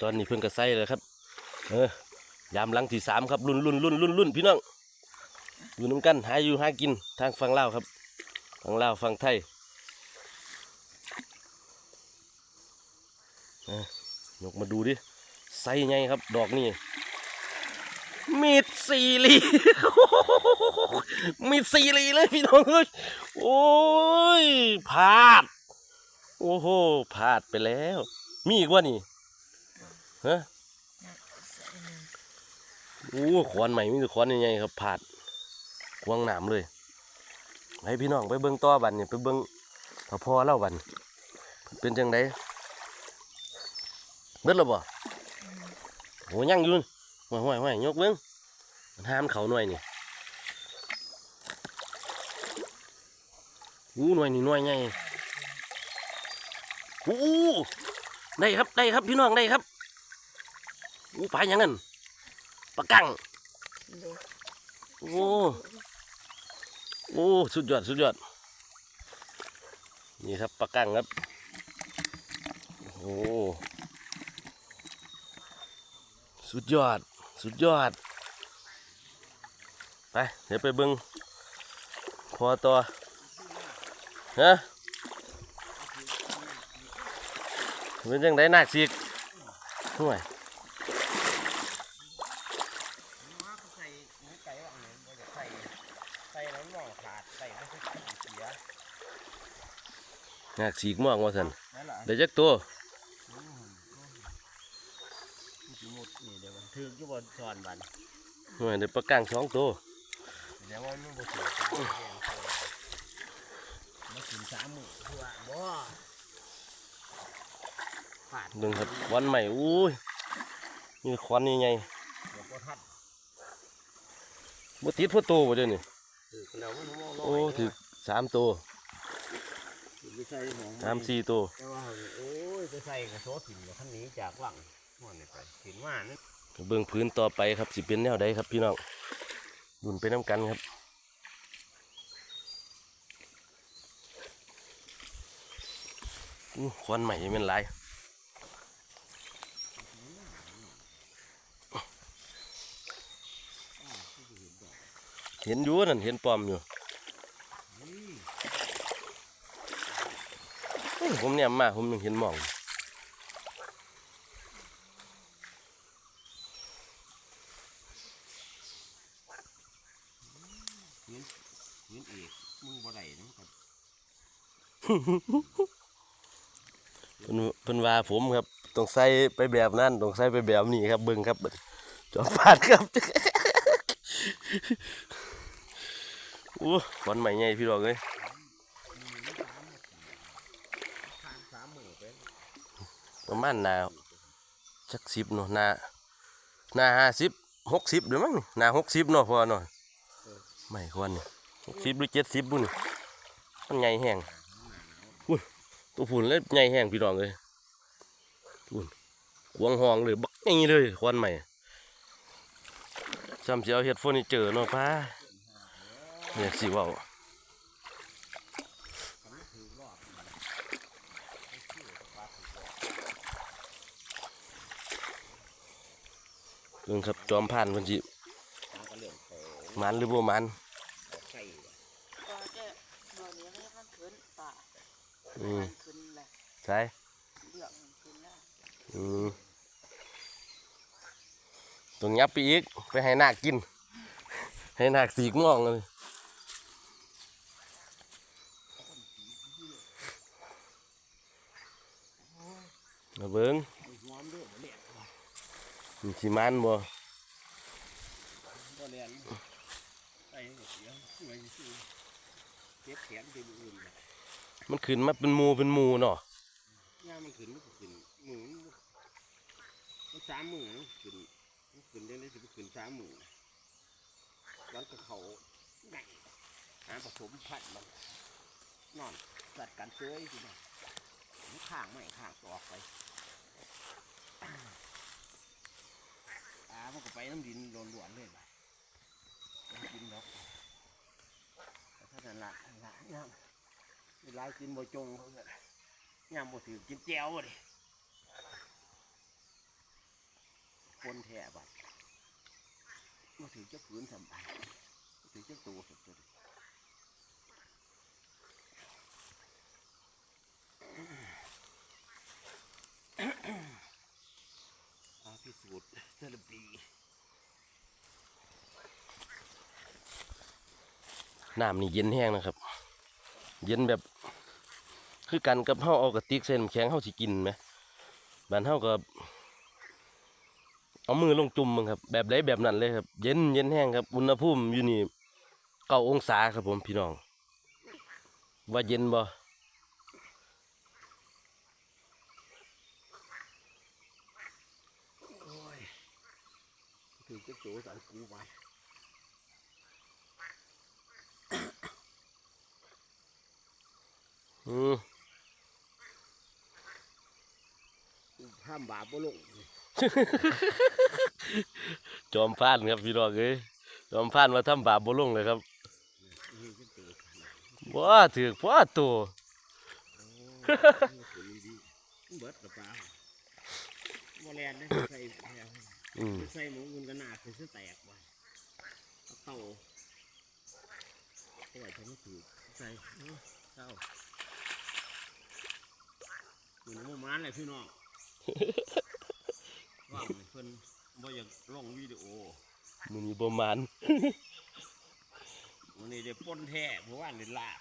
ตอนนี้เพิ่งกระไซเลยครับ เออยามหลังที่สามครับรุ่นรุ่นรุ่นรุ่นรุ่นพี่น้องอยู่น้ำกันหาอยู่หากินทางฝั่งลาวครับฝั่งลาวฝั่งไทยยกมาดูดิไซไงครับ ดอกนี่มีดซีรีมีดซีรีเลยพี่น้องเอ้ยโอ้ยพลาด โอ้โหพลาดไปแล้ว มีอีกว่านี่ ฮะโอ้ขวานใหม่มีแต่ขวานใหญ่ๆครับผาดกวางหนามเลยให้พี่น้องไปเบิ้งต่อบันเนี่ยไปเบิ้งพอพอเล่าบันเป็นจังไดเบิดแล้วบ่โหยั่งยืนห่วยห่วยห่วยยกเบิ้งมันห้ามเขาหน่อยนี่อู้หน่วยนี่หน่วยใหญ่อู้ได้ครับได้ครับพี่น้องได้ครับ อู้ปลาหยังงั้นปลากังโอ้โอ้สุดยอดสุดยอดนี่ครับปลากังครับโอ้สุดยอดสุดยอด ไป เดี๋ยวไปเบิ้งพอตัวฮะเป็นจังไดหนักสิกห่วย ใส่หมูไก่ว่างเนี่ยมันจะใส่ใส่แล้วหม้อขาดใส่ให้เสีย หนักสีกม่วงว่าสันนั่นแหละเดี๋ยวจักตัวสิหมดนี่เดี๋ยวมันถึกอยู่บนสอนบันห่วยเดี๋ยวปลากังสองตัวเดี๋ยวมันบ่เสียมากินสามมื้อทั่วบ่ขาดดึงครับวันใหม่อุ้ยนี่ควันนี่ไงเดี๋ยวบ่ทัดบ่ติดพ่อโตบ่เดี๋ยวนี้ถึกแล้วมันมองโอ้ถึกสามตัวไม่ ใช่หมองสามสี่ตัวแต่ว่าโอ้ยไปใส่กระโซถิ่นกับคันนี้จากว่างม่วนนี่ไปเห็นว่านั่นเบิ่งพื้นต่อไปครับสิเป็นแนวใดครับพี่น้องดุนไปน้ำกันครับอู้ควันใหม่ยังเป็นหลายเห็นอยู่นั่นเห็นปลอมอยู่เอ้ย ผมเนี่ยมาผมยังเห็นหมองเห็นเห็นเอกมึงบ่ได้นะมันก็เพิ่นเพิ่นว่าผมครับต้องใส่ไปแบบนั้นต้องใส่ไปแบบนี้ครับเบิ่งครับจอมปาดครับโอ้วันใหม่ใหญ่พี่ดอกเลย ทางสามมื้อเป็น ประมาณนาจักสิบเนาะนานาห้าสิบหกสิบเดี๋ยวมั้งนาหกสิบเนาะพอเนาะไม่ควรนี่หกสิบหรือเจ็ดสิบบุ่นมันใหญ่แห้งอุ้ยตัวผุนเลยใหญ่แห้งพี่ดอกเลยอุ้ยกวงหองเลยบักอย่างนี้เลยควันใหม่จำเสียวเฮ็ดเฟอร์นิเจอร์เนาะป้าเนี่ยสิว่า เรื่องครับจอมผ่านคนจิทางก็เรื่องเขามันหรือบ่มันเขาไข่ก็จะโดนนี้ให้มันขึ้นป่าอืมมันขึ้นแหละใช่เรื่องมันขึ้นแล้วอืมตรงยับไปอีกไปให้นาคกิน ให้นาคสีกม่องเลยมาเบิ้งหอ มีชิมันบ่บ่เลี้ยงไปเสียไว้ซื่อเก็บแขนไปมื้ออื่นน่ะมันขึ้นมาเป็นหมูเป็นหมูเนาะย่ามันขึ้นมันก็ขึ้นหมูมันมันสามมื้อมันขึ้นมันขึ้นได้เลยสิไปขึ้นสามมื้อวันก็เขาไงหาผสมพันธุ์มันนอนสัตว์กันเซ้ยสิเนี่ยมันข้างไม่ข้างออกไป อามันก็ไปน้ำดินล้วนๆเลยบ่ะมันกินดอกแต่ถ้านั่นละนั่นละย่ำเวลากินบ่จงเขาเนี่ยย่ำบ่ถือกินแจวดิคนแท้บัดมาถึงจะฝืนสำบายมาถึงจะตัวสุดตัวอาพิ สูจน์เทอร์บีน้ำนี่เย็นแห้งนะครับ เย็นแบบ คือกันกับเฮาเอากระติกเส้นแข็งเฮาสิกินไหมบ้านเฮาก็เอามือลงจุ่มมึงครับ แบบใดแบบนั้นเลยครับ เย็นเย็นแห้งครับ อุณหภูมิอยู่นี่เก้าองศาครับผมพี่น้อง ว่าเย็นบ่ โอ้ยถึงจะตัวสันกูไป อืม ห้ามบาปบ่ลงจอมพานครับพี่น้องเอ้ยจอมพานมาทำบาปบ่ลงเลยครับนี่จะตัวขนาดว้าถือกว้าตัวนี้ตัวนี้ดีเบิดหรือเปล่าบ่แลนได้ใส่แถวอืมใส่หมูเงินกันหนาคือสิแตกว่ะเอาเข้าเอาไว้ทำให้ถูกใส่เอาเข้าเหมือนหมูมันเลยพี่น้อง ว่ามันเพิ่นบ่อยากลงวิดีโอมือนี้ประมาณวันนี้ได้ป้นแท้เพราะว่าได้ลาบ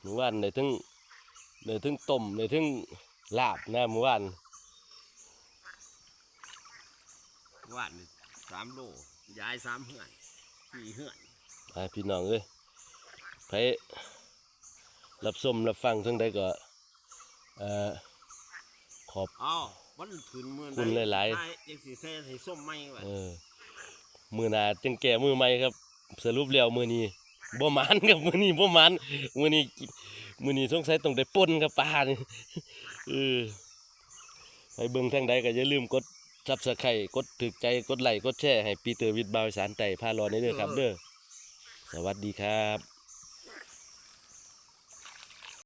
เมื่อวานได้ถึงได้ถึงต้มได้ถึงลาบนะเมื่อวานว่านนี่สามโลยายสามเหือนสี่เหือนอ่าพี่น้องเอ้ยไป รับชมรับฟังทั้งใดก็เอ่อขอบเอ้าวันขึ้นมือคุณหลายๆ ๆยังสีแซ่สีส้มไหมวะเออมือหนาจังแก่มือใหม่ครับ สรุปแล้วมือนี้บ่หมานครับมือนี้บ่หมานมือนี้มือนี้สงสัยต้องได้ป่นครับปลานี่เออไปเบิ่งทางใดก็อย่าลืมกดซับสไครต์กดถึกใจกดไลค์กดแชร์ให้ปีเตอร์วิทย์บาวอีสารไต่พารอในเด้อครับเด้อสวัสดีครับ